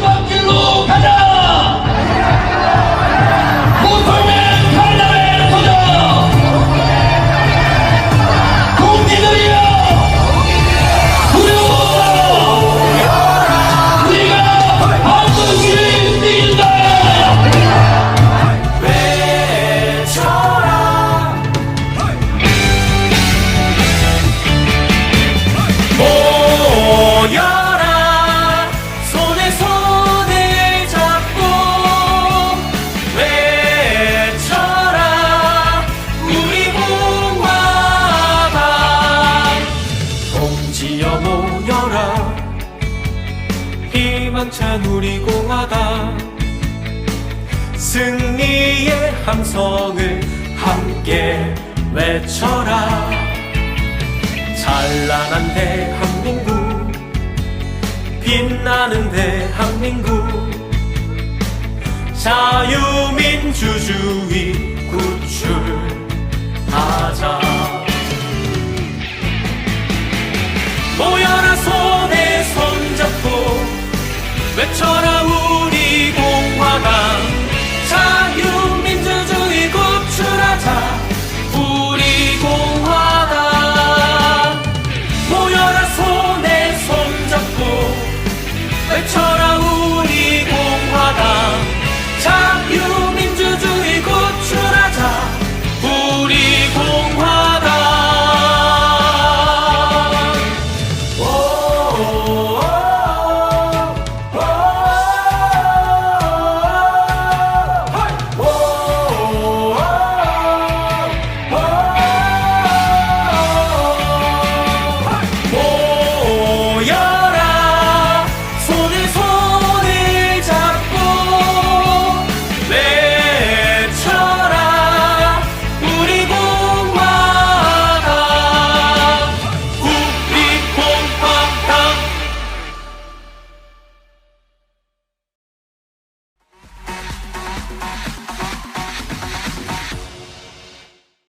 前方路，看。 희망찬 우리 공화당 승리의 함성을 함께 외쳐라. 찬란한 대한민국 빛나는 대한민국. 자유민주주의 구출하자. 모여라 손 외쳐라 우리 공화당. 자유민주주의 구출하자 우리 공화당. 모여라 손에 손잡고. 외쳐라 우리 공화당. 자유민주주의 구출하자 우리 공화당. 오.